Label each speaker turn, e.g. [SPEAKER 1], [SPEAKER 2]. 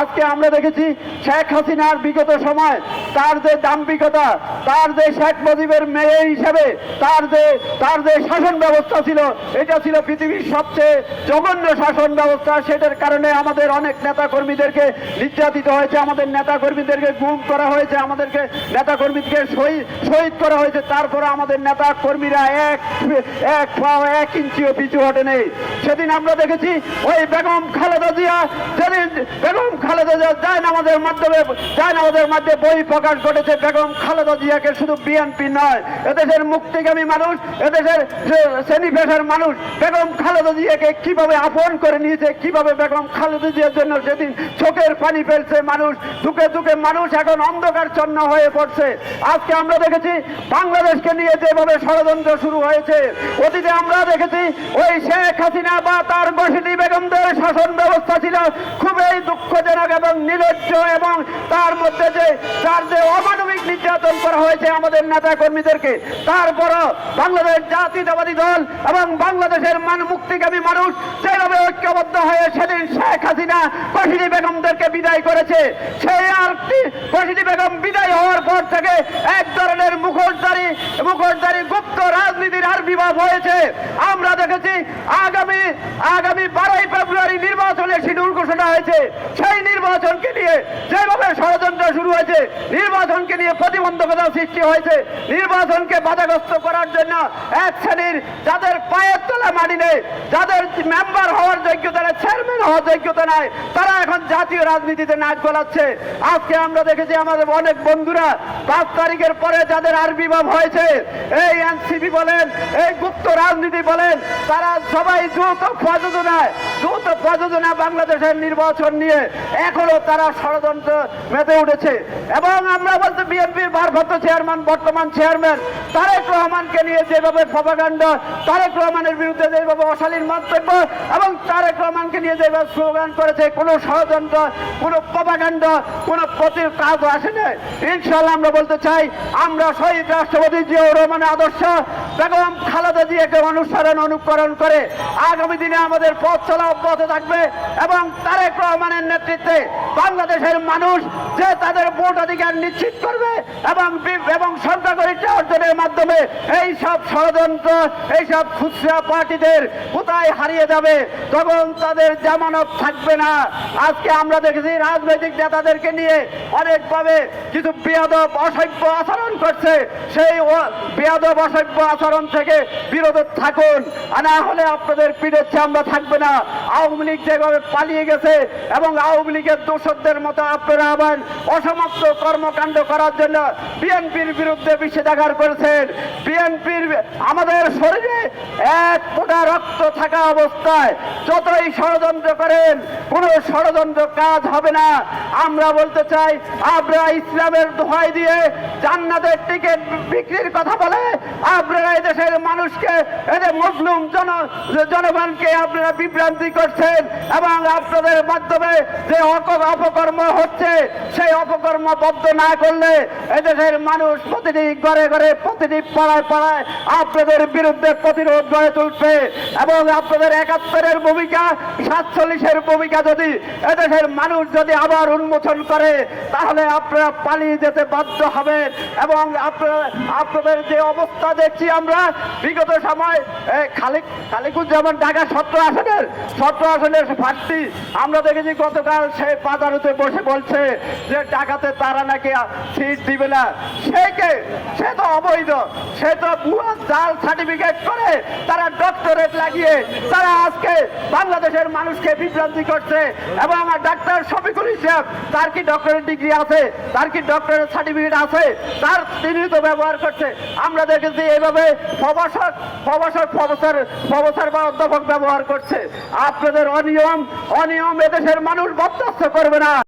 [SPEAKER 1] আজকে আমরা দেখেছি শেখ হাসিনার বিগত সময়, তার যে দাম্ভিকতা, তার যে শেখ মুজিবের মেয়ে হিসেবে, তার যে তার যে শাসন ব্যবস্থা ছিল, এটা ছিল পৃথিবীর সবচেয়ে জঘন্য শাসন ব্যবস্থা। সেটার কারণে আমাদের অনেক নেতা কর্মীদেরকে নির্যাতিত হয়েছে, আমাদের নেতা কর্মীদেরকে গুম করা হয়েছে, আমাদেরকে নেতা কর্মীদেরকে শহীদ শহীদ করা হয়েছে। তারপরে আমাদের নেতা কর্মীরা এক এক পাও এক ইঞ্চিও পিছু হটে নেই সেদিন আমরা দেখেছি ওই বেগম খালেদা জিয়া, যেদিন বেগম খালেদা জিয়া আমাদের মাধ্যমে আমাদের মধ্যে বই প্রকাশ ঘটেছে বেগম খালেদা জিয়াকে শুধু বিএনপি নয়, এদেশের মুক্তিগামী মানুষ, এদেশের শ্রেণি পেশার মানুষ, বেগম খালেদা জিয়াকে কীভাবে আপন করে নিয়েছে, কীভাবে বেগম খালেদা জিয়ার জন্য সেদিন চোখের পানি ফেলছে মানুষ দুঃখে দুঃখে মানুষ এখন অন্ধকারচ্ছন্ন হয়ে পড়ছে। আজকে আমরা দেখেছি বাংলাদেশকে নিয়ে যেভাবে ষড়যন্ত্র শুরু হয়েছে, অতীতে আমরা দেখেছি ওই শেখ হাসিনা বা তার বসিনী বেগমদের শাসন ব্যবস্থা ছিল খুবই দুঃখজনক। এবং নির্লজ্জ এবং তার মধ্যে যে, তার যে অমানবিক নির্যাতন করা হয়েছে আমাদের নেতা কর্মীদেরকে তারপরও বাংলাদেশ জাতীয়তাবাদী দল এবং বাংলাদেশের মান মুক্তিগামী মানুষ যেভাবে ঐক্যবদ্ধ হয়ে সেদিন শেখ হাসিনা বসিনী বেগমদেরকে বিদায় করেছে, সেই আর বসিনী বেগম বিদায় হওয়ার পর থেকে এক ধরনের মুখোশধারী মুখোশধারী গুপ্ত রাজনীতির আর আবির্ভাব হয়েছে। আমরা দেখেছি আগামী আগামী বারোই ফেব্রুয়ারি শিডিউল ঘোষণা হয়েছে, সেই নির্বাচনকে নিয়ে যেভাবে ষড়যন্ত্র শুরু হয়েছে, নির্বাচনকে নিয়ে প্রতিবন্ধকতা সৃষ্টি হয়েছে, নির্বাচনকে বাধাগ্রস্ত করার জন্য এক শ্রেণির যাদের পায়ের তলা মানি নেই, যাদের মেম্বার হওয়ার যোগ্যতা নেই চেয়ারম্যান হওয়ার যোগ্যতা নাই, তারা এখন জাতীয় রাজনীতিতে নাচ গলাচ্ছে। আজকে আমরা দেখেছি আমাদের অনেক বন্ধুরা পাঁচ তারিখের পরে যাদের আর আবির্ভাব হয়েছে, এই এনসিপি বলেন, এই গুপ্ত রাজনীতি বলেন, তারা সবাই দ্রুত প্রযোজনায় দ্রুত প্রযোজনা বাংলাদেশের নির্বাচন নিয়ে এখনও তারা ষড়যন্ত্র মেতে উঠেছে। এবং আমরা বলতে বিএনপির ভারপ্রাপ্ত চেয়ারম্যান, বর্তমান চেয়ারম্যান তারেক রহমানকে নিয়ে যেভাবে প্রপাগান্ড, তারেক রহমানের বিরুদ্ধে যেভাবে অশালীন মন্তব্য এবং তারেক রহমানকে নিয়ে যেভাবে স্লোগান করেছে, কোনো ষড়যন্ত্র, কোনো প্রপাগান্ড, কোনো প্রতি কাজ আসে না ইনশাল্লাহ আমরা বলতে চাই, আমরা শহীদ রাষ্ট্রপতি জিয়াউর রহমানের আদর্শ বেগম খালেদা জিয়াকে অনুসরণ, অনুকরণ করে আগামী দিনে আমাদের পথ চলা অব্যাহত থাকবে এবং তারেক রহমানের নেতৃত্বে বাংলাদেশের মানুষ যে তাদের ভোট অধিকার নিশ্চিত করবে এবং এবং সংখ্যাগরিষ্ঠ অর্জনের মাধ্যমে এই সব ষড়যন্ত্র, এই সব খুচরা পার্টিদের কোথায় হারিয়ে যাবে, তখন তাদের জামানত থাকবে না। আজকে আমরা দেখেছি রাজনৈতিক নেতাদেরকে নিয়ে অনেকভাবে কিছু বেয়াদব, অসভ্য আচরণ করছে। সেই বেয়াদব, অসভ্য আচরণ থেকে বিরত থাকুন আর না হলে আপনাদের পিঠের চামড়া থাকবে না। আওয়ামী লীগ যেভাবে পালিয়ে গেছে এবং আওয়ামী লীগের দোষকদের মতো আপনারা আবার অসমাপ্ত কর্মকাণ্ড করার জন্য বিএনপির বিরুদ্ধে বিষেধাগার করেছেন। বিএনপির আমাদের শরীরে এক ফোঁটা রক্ত থাকা অবস্থায় যতই ষড়যন্ত্র করেন, কোনো ষড়যন্ত্র কাজ হবে না। আমরা বলতে চাই আমরা ইসলামের দোহাই দিয়ে জান্নাতের টিকিট বিক্রির কথা বলে আপনারা দেশের মানুষকে এদের মুসলিম জন, জনগণকে আপনারা বিভ্রান্তি করছেন এবং আপনাদের মাধ্যমে যে অপকর্ম হচ্ছে, সেই অপকর্ম বদ্ধ না করলে এদেশের মানুষ প্রতিটি ঘরে ঘরে, প্রতিটি পাড়ায় পাড়ায় আপনাদের বিরুদ্ধে প্রতিরোধ গড়ে তুলবে এবং আপনাদের একাত্তরের ভূমিকা, সাতচল্লিশের ভূমিকা যদি এদেশের মানুষ যদি আবার উন্মোচন করে, তাহলে আপনারা পালিয়ে যেতে বাধ্য হবেন এবং আপনারা, আপনাদের যে অবস্থা দেখছি আমরা, বিগত সময় খালিক খালিকুজ্জামান ঢাকা সত্র আসনের সত্র আসনের প্রার্থী, আমরা দেখেছি গতকাল সে বাজারতে বসে বলছে যে ঢাকাতে তারা নাকি সিট দিবে না। সে কে সে তো অবৈধ। সে তো জাল সার্টিফিকেট করে তারা ডক্টরেট লাগিয়ে তারা আজকে বাংলাদেশের মানুষকে বিভ্রান্তি করছে এবং ডাক্তার শফিকুল তার কি ডক্টরেট ডিগ্রি আছে? তার কি ডক্টরেট সার্টিফিকেট আছে? তার তিনি তো ব্যবহার করছে। আমরা দেখেছি এইভাবে প্রবাসক প্রবাসক বা অধ্যাপক ব্যবহার করছে। আপনাদের অনিয়ম অনিয়ম এদেশের মানুষ বরদাস্ত করবে না।